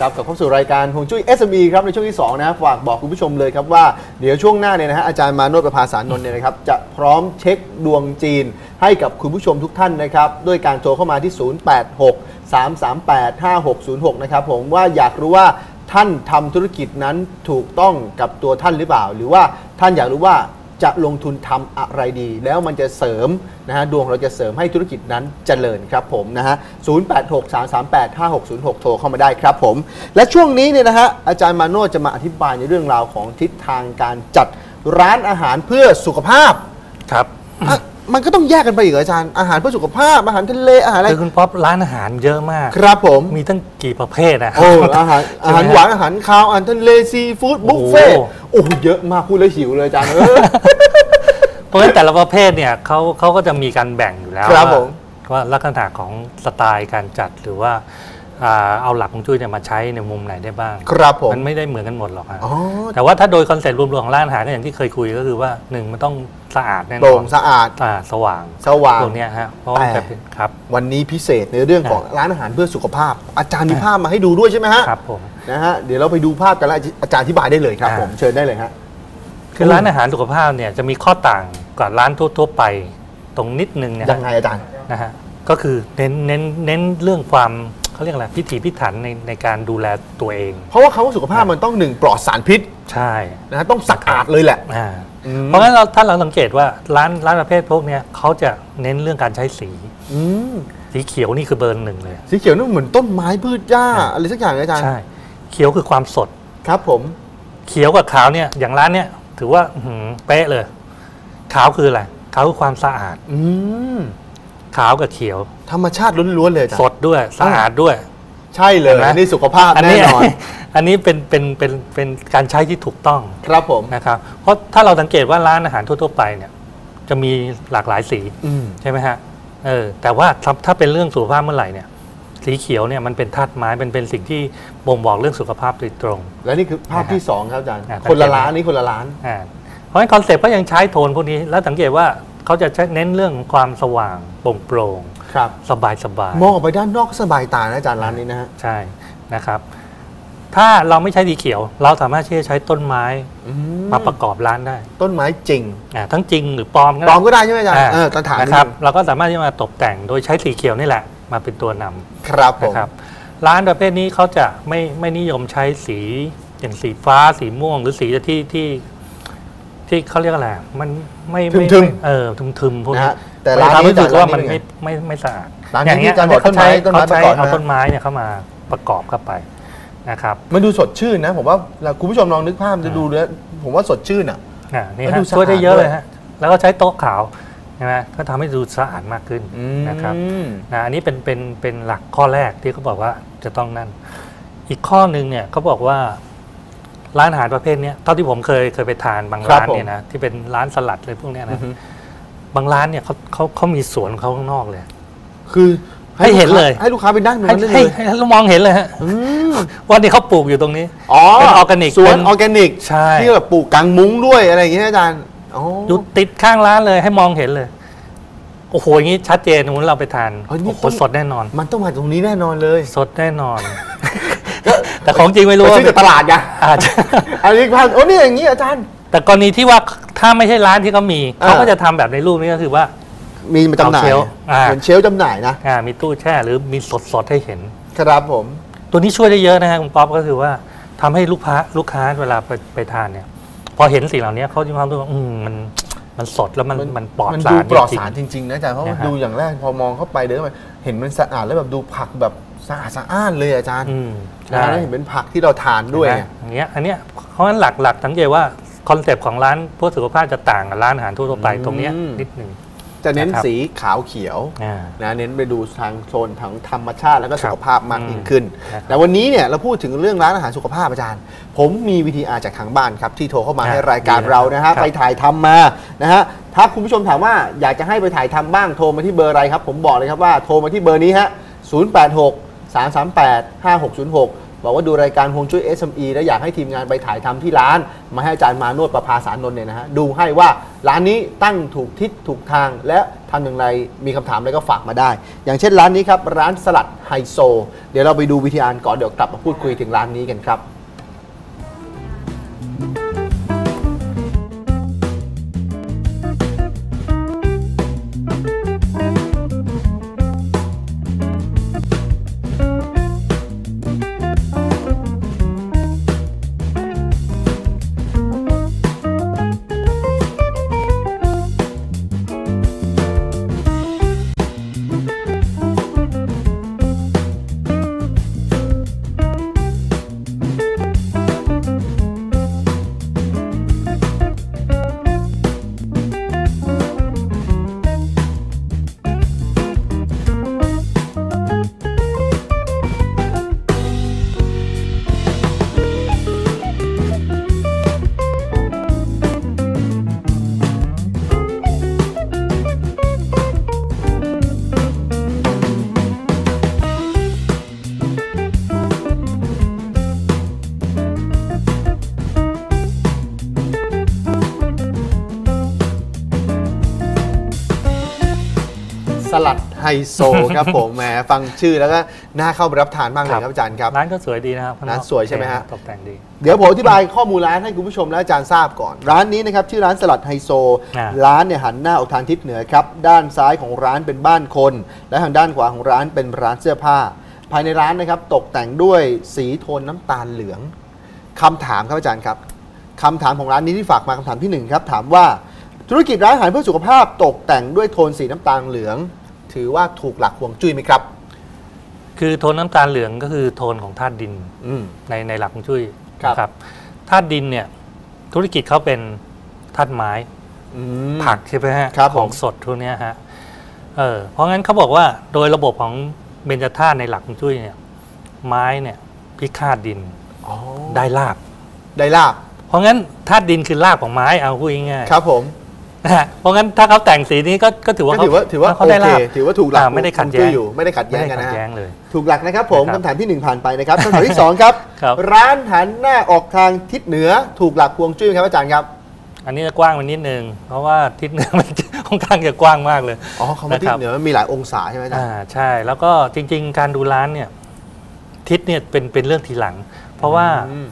ครับกับเข้าสู่รายการฮวงจุ้ย SME ครับในช่วงที่2นะฝากบอกคุณผู้ชมเลยครับว่าเดี๋ยวช่วงหน้าเนี่ยนะฮะอาจารย์มาโนดประภาสานนท์เนี่ยนะครับจะพร้อมเช็คดวงจีน ให้กับคุณผู้ชมทุกท่านนะครับด้วยการโทรเข้ามาที่ 086 338 5606 นะครับผมว่าอยากรู้ว่าท่านทำธุรกิจนั้นถูกต้องกับตัวท่านหรือเปล่า หรือว่าท่านอยากรู้ว่า จะลงทุนทำอะไรดี แล้วมันจะเสริมนะฮะดวงเราจะเสริมให้ธุรกิจนั้นเจริญครับผมนะฮะ0863385606โทรเข้ามาได้ครับผม และช่วงนี้เนี่ยนะฮะอาจารย์มาโนดจะมาอธิบายในเรื่องราวของทิศทางการจัดร้านอาหารเพื่อสุขภาพครับอะ มันก็ต้องแยกกันไปอีกเหรออาจารย์อาหารเพื่อสุขภาพอาหารทะเลอาหารอะไรคือคุณป๊อปร้านอาหารเยอะมากครับผมมีตั้งกี่ประเภทอะโอ้อาหารอาหารใช่ไมหวานอาหารคาวอาหารทะเลซีฟู้ดบุฟเฟ่ต์โอ้โหโอ้โหเยอะมากพูดแล้วหิวเลยอาจารย์เออเพราะฉะนั้นแต่ละประเภทเนี่ยเขาเขาก็จะมีการแบ่งอยู่แล้วครับว่าผมว่าลักษณะของสไตล์การจัดหรือว่าอ่า เอาหลักของจุ้ยเนี่ยมาใช้ในมุมไหนได้บ้าง ครับผม มันไม่ได้เหมือนกันหมดหรอกฮะอ๋อแต่ว่าถ้าโดยคอนเซ็ปต์รวมๆของร้านอาหารก็อย่างที่เคยคุยก็คือว่าหนึ่งมันต้องสะอาดแน่นโปร่องนสะอาดอ่าสว่างสว่างตรงเนี้ยฮะเพราะว่าแต่จะเป็นครับวันนี้พิเศษในเรื่องของร้านอาหารเพื่อสุขภาพ อาจารย์มีภาพมาให้ดูด้วยใช่ไหมฮะครับผมนะฮะเดี๋ยวเราไปดูภาพกันแล้วอาจารย์อธิบายได้เลยครับอ่าผมเชิญได้เลยฮะคือร้านอาหารสุขภาพเนี่ยจะมีข้อต่างกับร้านทั่วๆไปตรงนิดนึงเนี่ยยังไงอาจารย์นะฮะก็คือเน้นเน้นเน้นเรื่องความ เขาเรียกอะไรพิถีพิถันในในการดูแลตัวเอง เพราะว่าคำว่าสุขภาพมันต้องหนึ่งปลอดสารพิษใช่นะฮะต้องสะอาดเลยแหละ อ่าอืม เพราะงั้นเราถ้าเราสังเกตว่าร้านร้านประเภทพวกเนี้ยเขาจะเน้นเรื่องการใช้สีอืมสีเขียวนี่คือเบอร์หนึ่งเลย สีเขียวนั่นเหมือนต้นไม้พืชหญ้าอะไรสักอย่างนะอาจารย์ใช่ เขียวคือความสด ครับผม เขียวกับขาวเนี่ยอย่างร้านเนี่ยถือว่าอื้อหือเป๊ะเลย ขาวคืออะไรขาวคือความสะอาด อืม ขาวกับเขียว ธรรมชาติล้วนๆเลยอาจารสย์ดด้วยสะอาดด้วย ใช่เลยเห็นไหม นี่สุขภาพอันแน่นี้นอน อันนี้เป็นเป็นเป็นเป็นการใช้ที่ถูกต้องครับผม นะครับเพราะถ้าเราสังเกตว่าร้านอาหารทั่วๆไปเนี่ย จะมีหลากหลายสีอืม ใช่ไหมฮะเออแต่ว่าถ้าถ้าเป็นเรื่องสุขภาพเมื่อไหร่เนี่ย สีเขียวเนี่ยมันเป็นธาตุไม้เป็นเป็นสิ่งที่บ่งบอกเรื่องสุขภาพโดยตรง และนี่คือภาพที่สองครับอาจารย์ อ่าคนละล้านนี่คนละล้าน อ่าเพราะฉะนั้นคอนเซ็ปต์ก็ยังใช้โทนพวกนี้แล้วสังเกตว่า เขาจะใช้เน้นเรื่องความสว่างโปร่งโปร่งครับสบายสบายมองออกไปด้านนอกก็สบายตานะอาจารย์ร้านนี้นะฮะใช่นะครับ ถ้าเราไม่ใช้สีเขียว เราสามารถที่จะใช้ต้นไม้อืมาประกอบร้านได้ ต้นไม้จริงอ่าทั้งจริงหรือปลอมก็ปลได้อมก็ได้ใช่ไหมอาจารย์อ่าเออตรฐานนะครับเราก็สามารถที่จะมาตกแต่งโดยใช้สีเขียวนี่แหละ มาเป็นตัวนำครับผมนะครับร้านประเภทนี้เขาจะไม่ไม่นิยมใช้สีอย่างสีฟ้าสีม่วง หรือสีที่ที่ ที่เขาเรียกอะไรมันไม่ไม่ทึมๆไม่เออทึมทึมๆพวกนะนี้ฮะแต่มันร้านทำให้นี้รู้สึกว่าร้มันเป็ไม่ไงไม่ไม่สะอาดร้านนี้อย่างเงี้ยที่อาจารย์บอกเขาใช้ต้นไม้เขาใช้ต้นไม้ประกอบเอานะต้นไม้เนี่ยเข้ามาประกอบเข้าไปนะครับมันดูสดชื่นนะ ผมว่าเราคุณผู้ชมลองนึกภาพจะดูแล้วผมว่าสดชื่นอะ อ่านี่แล้วฮะดูสะอาดช่วยได้เยอะด้วย เลยฮะแล้วก็ใช้โต๊ะขาวใช่ไหมก็ทำให้ดูสะอาดมากขึ้นนะครับ อืม นะอันนี้เป็นเป็นเป็นหลักข้อแรกที่เขาบอกว่าจะต้องนั่น อีกข้อหนึ่งเนี่ยเขาบอกว่า ร้านอาหารประเภทเนี้ยเท่าที่ผมเคยเคยไปทานบางครับร้านผมเนี่ยนะที่เป็นร้านสลัดเลยพวกเนี้ยอืนะอฮึบางร้านเนี่ยเขาเขาเขามีสวนของเขาข้างนอกเลย คือให้เห็นเลย ให้ลูกค้าไปนั่งตรงให้นั้นได้ให้เลยให้เรามองเห็นเลยฮะอืมว่านี่เขาปลูกอยู่ตรงนี้อ๋อเป็นออร์แกนิกสวนเป็นออร์แกนิกใช่ที่แบบปลูกกลางมุ้งด้วยอะไรอย่างเงี้ยอาจารย์อ๋ออยู่ติดข้างร้านเลยให้มองเห็นเลยโอ้โหอย่างนี้ชัดเจนสมมติเราไปทานเฮ้ยนี่โอ้โหต้องสดแน่นอน มันต้องมาตรงนี้แน่นอนเลย สดแน่นอน แต่ของจริงไม่รู้ไปว่าซื้อจากตลาดไงอาจจะอันนี้ภาพโอ้นี่อย่างนี้อาจารย์ แต่กรณีที่ว่าถ้าไม่ใช่ร้านที่เขามีอ่าเขาก็จะทำแบบในรูปนี้ก็คือว่า มีมาจำหน่ายเอาเชลฟ์อ่าเหมือนเชลฟ์จำหน่ายนะอ่ามีตู้แช่หรือมีสดสดๆให้เห็น ครับผม ตัวนี้ช่วยได้เยอะนะฮะคุณป๊อปก็คือว่าทำให้ลูกค้าลูกค้าเวลาไปไปทานเนี่ย พอเห็นสิ่งเหล่านี้เขาจะมีความรู้สึกว่าอืมมันมันสดแล้วมันมันปลอดมันสาดูรปลอดจริงสารจริงๆนะอาจารย์เพราะว่านะฮะดูอย่างแรกพอมองเข้าไปเดินเข้าไปเห็นมันสะอาดแล้วแบบดูผักแบบ สะอาดสะอ้านเลยอาจารย์อืมนะใช่แล้วเห็นเป็นผักที่เราทานด้วยเห็นไหมอย่างเงี้ยอันเนี้ยเพราะฉะนั้นหลักหลักสังเกตว่าคอนเซปต์ของร้านพวกสุขภาพจะต่างกับร้านอาหารทั่วๆไปตรงเนี้ยนิดหนึ่งจะเน้นนะครับสีขาวเขียวอ่านะเน้นไปดูทางโซนทางธรรมชาติแล้วก็ครัสุบขภาพมากยิ่งขึ้นครับแต่วันนี้เนี่ยเราพูดถึงเรื่องร้านอาหารสุขภาพอาจารย์ ผมมีวิธีอาจากทางบ้านครับ ที่โทรเข้ามาครับให้รายการดีนะเรานะครัฮะบไปถ่ายทำมานะฮะถ้าคุณผู้ชมถามว่าอยากจะให้ไปถ่ายทำบ้างโทรมาที่เบอร์อะไรครับ ผมบอกเลยครับว่าโทรมาที่เบอร์นี้ฮะ086 338 5606 บอกว่าดูรายการฮวงจุ้ย SME แล้วอยากให้ทีมงานไปถ่ายทำที่ร้าน มาให้อาจารย์มาโนวดประภาสารนนท์เนี่ยนะฮะดูให้ว่าร้านนี้ตั้งถูกทิศถูกทางและทำอย่างไรมีคำถามอะไรก็ฝากมาได้ อย่างเช่นร้านนี้ครับร้านสลัดไฮโซ เดี๋ยวเราไปดูวิธีกานก่อนเดี๋ยวกลับมาพูดคุยถึงร้านนี้กันครับ ไฮโซครับผมแหมฟังชื่อแล้วก็น่าเข้าไปรับทานมากเลยครับอาจารย์ครับร้านก็สวยดีนะครับข้งอกร้านสวยใช่ไหมฮะตกแต่งดี เดี๋ยวผมอธิบายข้อมูลร้านให้คุณผู้ชมและอาจารย์ทราบก่อน ร้านนี้นะครับชื่อร้านสลัดไฮโซอ่าร้านเนี่ยหันหน้าออกทางทิศเหนือครับด้านซ้ายของร้านเป็นบ้านคน และทางด้านขวาของร้านเป็นร้านเสื้อผ้า ภายในร้านนะครับตกแต่งด้วยสีโทนน้ำตาลเหลืองคำถามครับอาจารย์ครับคำถามของร้านนี้ที่ฝากมาคำถามที่หนึ่งครับถามว่าธุรกิจร้านอาหารเพื่อสุขภาพตกแต่งด้วยโทนสีน้ำตาลเหลือง ถือว่าถูกหลักฮวงจุ้ยไหมครับ คือโทนน้ำตาลเหลืองก็คือโทนของธาตุดินอืม ในในหลักของจุ้ยครับ นะครับธาตุดินเนี่ยธุรกิจเขาเป็นธาตุไม้ อืม ผักใช่ไหมฮะครับผม ของสดทุกเนี้ยฮะเออเพราะงั้นเขาบอกว่าโดยระบบของเบญจธาตุในหลักของจุ้ยเนี่ยไม้เนี่ยพิฆาตดินอ๋อได้ลาบ ได้ลาบเพราะงั้นธาตุดินคือรากของไม้เอาพูดง่ายๆครับผม นะฮะเพราะงั้นถ้าเขาแต่งสีนี้ก็ก็ถือว่าก็ถือว่าถือว่าเขาโอได้เคลาบ ถือว่าถูกหลักอ่าไม่ได้ขัดแย้ง ฮวจุ้อยู่ไม่ได้ขัดไม่แย้งได้กันขัดนะแย้ฮะงเลย ถูกหลักนะครับผมนะครับคำถามที่หนึ่งผ่านไปนะครับคำถามที่สองครับ ครับ ร้านหันหน้าออกทางทิศเหนือถูกหลักฮวงจุ้ยไหมครับอาจารย์ครับ อันนี้จะกว้างไปนิดนึง เพราะว่าทิศเหนือมัน ค่อนข้างจะกว้างมากเลยอ๋อคำว่าทิศเหนือมันมีหลายองศาใช่ไหมอาจารอ่าย์ ใช่แล้วก็จริง ๆ การดูร้านเนี่ยทิศเนี่ยเป็นเป็นเรื่องทีหลัง เพราะว่าอืม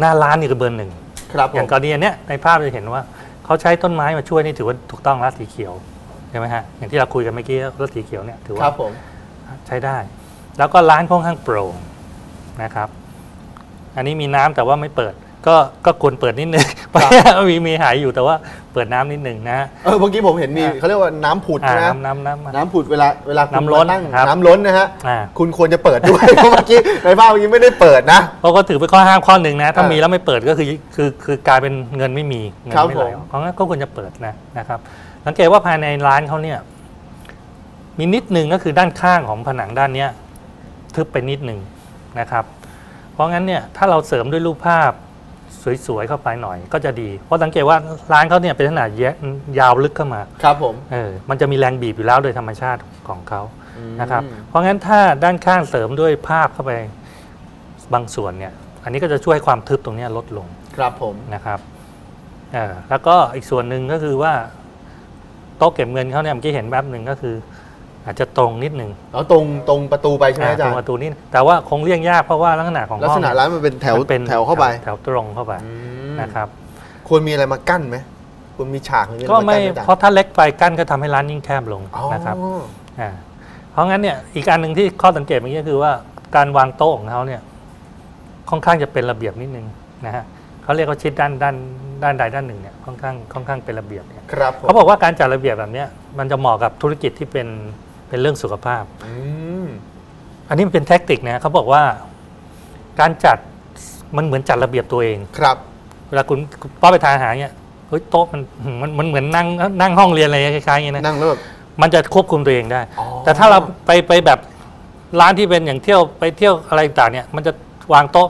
หน้าร้านนี่ก็เบอร์หนึ่ง ครับผอย่างมกรณีอันเนี้ยในภาพจะเห็นว่า เขาใช้ต้นไม้มาช่วยนี่ถือว่าถูกต้องแล้วสีเขียวใช่ไหมฮะอย่างที่เราคุยกันเมื่อกี้รถสีเขียวเนี่ยถือคว่ารับผมใช้ได้ แล้วก็ร้านค่อนข้างโปร่งนะครับ อันนี้มีน้ำแต่ว่าไม่เปิด ก็ก็ควรเปิดนิดนึงมีมีหายอยู่แต่ว่า เปิดน้ำนิดนึงนะฮะเออเมื่อกี้ผมเห็นมีอ่าเขาเรียกว่าน้ำผุดอ่านะน้ำน้ำน้ำน้ำผุดเวลาเวลาคุณน้ำล้นมานั่งครับน้ำล้นนะฮะอ่าคุณควรจะเปิดด้วยเพราะเมื่อกี้ในภาพเมื่อกี้ไม่ได้เปิดนะเพราะก็ถือเป็นข้อห้ามข้อหนึ่งนะ ถ้าอ่ามีมีแล้วไม่เปิดก็คือคือคือกลายเป็นเงินไม่มีเงินครับไม่ไหลผมเพราะงั้นก็ควรจะเปิดนะนะครับสังเกตว่าภายในร้านเขาเนี่ยมีนิดหนึ่งก็คือด้านข้างของผนังด้านเนี้ยทึบไปนิดหนึ่งนะครับ เพราะงั้นเนี่ยถ้าเราเสริมด้วยรูปภาพ สวยๆเข้าไปหน่อยก็จะดี เพราะสังเกตว่าร้านเขาเนี่ยเป็นขนาดแยะยาวลึกเข้ามาครับผมเออมันจะมีแรงบีบอยู่แล้วโดยธรรมชาติของเขาอืมนะครับเพราะงั้นถ้าด้านข้างเสริมด้วยภาพเข้าไปบางส่วนเนี่ย อันนี้ก็จะช่วยให้ความทึบตรงเนี้ยลดลงครับผมนะครับเออแล้วก็อีกส่วนหนึ่งก็คือว่าโต๊ะเก็บเงินเขาเนี่ยเมื่อกี้เห็นแป๊บหนึ่งก็คือ อาจจะตรงนิดหนึ่งแล้วตรงตรงประตูไปใช่ไหมอ่าอาตจารรงย์ประตูนี่แต่ว่าคงเลี่ยงยากเพราะว่าลักษณะของลักห้อษงณะร้านมันเป็นแถวมันเป็นแถวเข้าไปแถวตรงเข้าไปอืมนะครับควรมีอะไรมากั้นไหมควรมีฉากหรืออะรก็ไม่ากั้นหเพราะถ้าเล็กไปกั้นก็ทำให้ร้านยิ่งแคบลงอ๋อนะครับอ่าเพราะงั้นเนี่ยอีกอันหนึ่งที่ข้อสังเกตเมื่อกี้คือว่าการวางโต๊ะของเขาเนี่ยค่อนข้างจะเป็นระเบียบนิดนึงนะฮะเขาเรียกว่าชิดด้านด้านด้านใดด้านหนึ่งเนี่ยค่อนข้างค่อนข้างเป็นระเบียบเนี่ยครับผมเขาบอกว่าการจัดระเบียบแบบเนี้ยมันจะเหมาะกับธุรกิจที่เป็น เป็นเรื่องสุขภาพอืมอันนี้มันเป็นแท็กติกนะเขาบอกว่า การจัดมันเหมือนจัดระเบียบตัวเอง ครับ เวลาคุณป้าไปทานอาหารเนี่ยเฮ้ยโต๊ะมันมันมันเหมือนนั่งนั่งห้องเรียนอะไรคล้ายๆอย่างนี้นะนั่งแล้วแบบมันจะควบคุมตัวเองได้อ๋อแต่ถ้าเราไปไปแบบร้านที่เป็นอย่างเที่ยวไปเที่ยวอะไรต่างๆเนี่ยมันจะวางโต๊ะ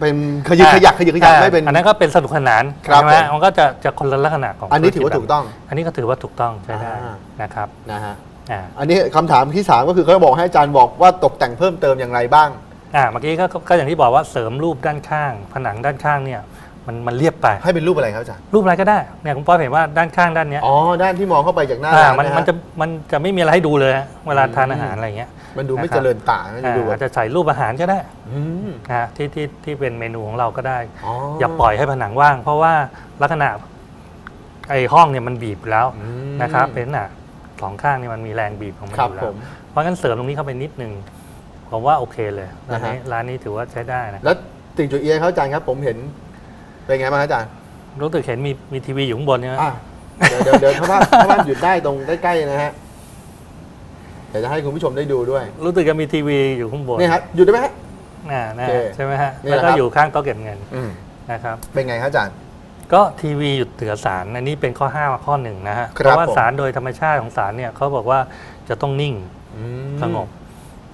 เป็นขยึกขยักขยึกขยักไม่เป็นอันนั้นก็เป็นสนุกสนานครับใช่ไหมผมมันก็จะจะคนละลักษณะของ อันนี้ธุถืรอว่าจถูกต้อง อันนี้ก็ถือว่าถูกต้องใช้ได้อ่านะครับนะฮะอ่า อันนี้คำถามที่สามก็คือเขาบอกให้อาจารย์บอกว่าตกแต่งเพิ่มเติมอย่างไรบ้างอ่าเมื่อกี้ก็ก็ก็อย่างที่บอกว่าเสริมรูปด้านข้าง ผนังด้านข้างเนี่ยมันมันเรียบไปให้เป็นรูปอะไรครับอาจารย์รูปอะไรก็ได้เนี่ยคุณป้อเห็นว่าด้านข้างด้านเนี้ยอ๋อด้านที่มองเข้าไปจากหน้าอ่าร้านมันนะมันฮะจะมันจะไม่มีอะไรให้ดูเลยฮะเวลาทานอืมอาหารอะไรเงี้ยมันดูไม่นะครับเจริญตาไม่อ่าดูแบอาจบจะใส่รูปอาหารก็ได้อืมนะฮะที่ที่ที่เป็นเมนูของเราก็ได้อ๋ออย่าปล่อยให้ผนังว่าง เพราะว่าลักษณะไอ้ห้องเนี่ยมันบีบแล้วอืมนะครับเป็นหนา สองข้างนี่มันมีแรงบีบของมันครัอบยู่แล้ผวมเพราะงั้นเสริมตรงนี้เข้าไปนิดนึงผมว่าโอเคเลยร้านนี้นะฮะร้านนี้ถือว่าใช้ได้นะแล้วติ่งจุดเอียเขาอาจารย์ครับ ผมเห็นเป็นไงบ้างครับอาจารย์รู้สึกเห็นมีมีทีวีอยู่ข้างบนใช่ไหมอะเดี๋ยวเดี๋ยวเดี๋ยวถ้าภาพถ้าภาพหยุดได้ตรงใกล้ๆนะฮะเดี๋ยวจะให้คุณผู้ชมได้ดูด้วย รู้สึกจะมีทีวีอยู่ข้างบนนี่ครับหยุดได้ไหมฮะน่านะโอเคใช่ไหมฮะนี่แล้วแหละก็ครับอยู่ข้างโต๊ะเก็บเงินอืมนะครับเป็นไงครับอาจารย์ ก็ทีวีหยุดเตือสารอันนี้เป็นข้อห้าข้อหนึ่งนะฮะครับเพราะว่าผมสารโดยธรรมชาติของสารเนี่ยเขาบอกว่าจะต้องนิ่งอืมสงบ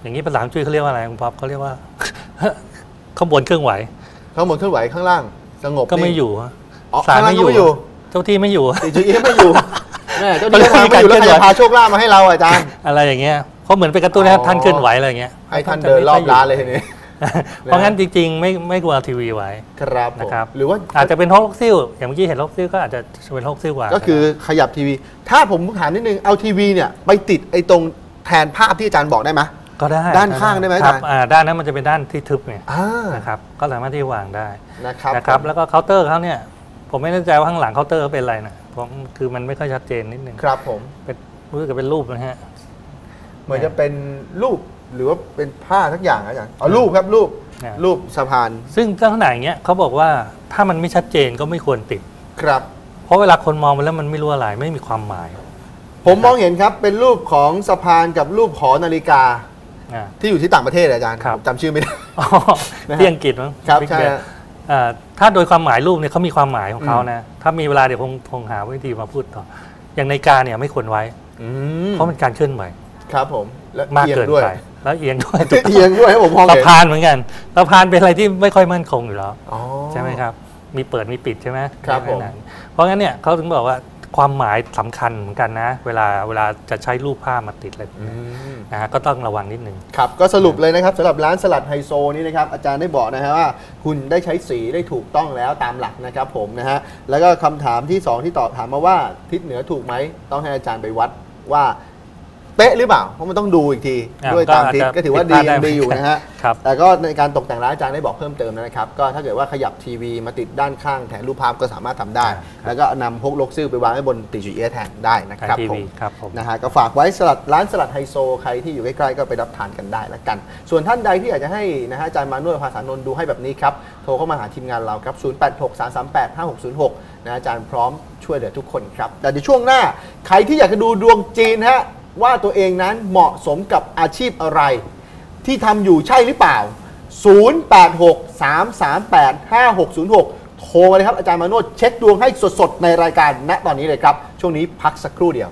อย่างนี้ภาษาอังกฤษเขาเรียกว่าอะไรคุณป๊อปเขาเรียกว่าข้างบนเครื่องไหวข้างบนเคลื่อนไหวข้างล่าง สงบก็ไม่นิ่งอยู่ฮะอ๋อสารข้างล่างไม่ก็อยู่ไม่อยู่เจ้าที่ไม่อยู่ติ่งจุดเอียไม่อยู่แม่เจ้าที่ทางไม่อยู่แล้วใครจะพาโชคลาภมาให้เราอาจารย์ อะไรอย่างเงี้ยเพราะเหมือนเป็นกระตุ้นให้อ๋อท่านเคลื่อนไหวอะไรอย่างเงี้ยให้ท่านเดินรอบร้านเลยทีนี้ เพราะงั้นจริงๆ ไม่ไม่ควรเอาทีวีไว้ ครับผมนะครับ หรือว่าอาจจะเป็นฮอกซิลอย่างเมื่อกี้เห็นฮอกซิลก็อาจจะเป็นฮอกซิลกว่า ก็คือขยับทีวี ถ้าผมถามนิดนึง เอาทีวีเนี่ยไปติดไอ้ตรงแทนภาพที่อาจารย์บอกได้ไหมก็ได้ด้านข้างได้ไหมครับอาจารย์อ่าด้านนั้นมันจะเป็นด้านที่ทึบเนี่ยอ่านะครับ ก็สามารถที่วางได้นะครับนะครับผมแล้วก็เคาน์เตอร์เขาเนี่ย ผมไม่แน่ใจว่าข้างหลังเคาน์เตอร์เขาเป็นอะไรนะผมคือมันไม่ค่อยชัดเจนนิดนึงครับผมเป็นรู้สึกจะเป็นรูปนะฮะเหมือนจะเป็นรูป หรือว่าเป็นผ้าทักอย่างนะอาจารย์อ๋อรูปครับรูปเนี่ยรูปสะพานซึ่งลักษณะอย่างเงี้ยเขาบอกว่าถ้ามันไม่ชัดเจนก็ไม่ควรติด ครับ เพราะเวลาคนมองไปแล้วมันไม่รู้อะไรไม่มีความหมายผมมองเห็นครับเป็นรูปของสะพานกับรูปหอนาฬิกาอ่า ที่อยู่ที่ต่างประเทศอาจารย์ครับ ผมจำชื่อไม่ได้ อ๋อนะฮะที่อังกฤษมั้ง ครับ Big ใช่ Bang ฮะ อ่าถ้าโดยความหมายรูปเนี่ยเขามีความหมายของเขาอืมนะ ถ้ามีเวลาเดี๋ยวคงคงหาวิธีมาพูดต่อ อย่างในกาเนี่ยไม่ควรไว้ อืมเพราะมันการเคลื่อนไหว ครับผมและมากอียงเกินด้วย ไป แล้วเอียงด้วยเอียงด้วยให้ผมมองสะเห็นพานเหมือนกันสะพานเป็นอะไรที่ไม่ค่อยมั่นคงอยู่แล้วอ๋อใช่ไหมครับ มีเปิดมีปิดใช่ไหมครับในผมหนังเพราะงั้นเนี่ยเขาถึงบอกว่าความหมายสำคัญเหมือนกันนะ เวลาเวลาจะใช้รูปภาพมาติดอะไรอืมนะฮะก็ต้องระวังนิดนึงครับ ก็สรุปเลยนะครับสำหรับร้านสลัดไฮโซนี้นะครับอาจารย์ได้บอกนะฮะว่า คุณได้ใช้สีได้ถูกต้องแล้วตามหลักนะครับผมนะฮะแล้วก็คำถามที่ 2 ที่ตอบถามมาว่าทิศเหนือถูกไหมต้องให้อาจารย์ไปวัดว่าเป๊ะหรือเปล่า เพราะมันต้องดูอีกทีอ่าด้วยตามทิศก็อาจจะก็ถือว่าผิดีดพลาดได้ยังดีอยู่นะฮะครับแต่ก็ในการตกแต่งร้านอาจารย์ได้บอกเพิ่มเติมนะครับ ก็ถ้าเกิดว่าขยับทีวีมาติดด้านข้างแทนรูปภาพก็สามารถทำได้ แล้วก็นำพกลกซิ่วไปวางไว้บนติจูเอียแทนได้นะทางครับทีผวีมครับผมนะฮะก็ฝากไว้สลัดร้านสลัดไฮโซใครที่อยู่ใกล้ๆก็ไปรับทานกันได้ละกัน ส่วนท่านใดที่อยากจะให้นะฮะอาจารย์มานวดภาษานนท์ดูให้แบบนี้ครับโทรเข้ามาหาทีมงานเราครับ 0863385606นะอาจารย์พร้อมช่วยเหลือทุกคนครับแต่ในช่วงหน้าใครที่อยากจะดูดวงจีนฮะ ว่าตัวเองนั้นเหมาะสมกับอาชีพอะไร ที่ทำอยู่ใช่หรือเปล่า 0863385606 โทรมาเลยครับอาจารย์มาโนดเช็คดวงให้สดๆ ในรายการณตอนนี้เลยครับ ช่วงนี้พักสักครู่เดียว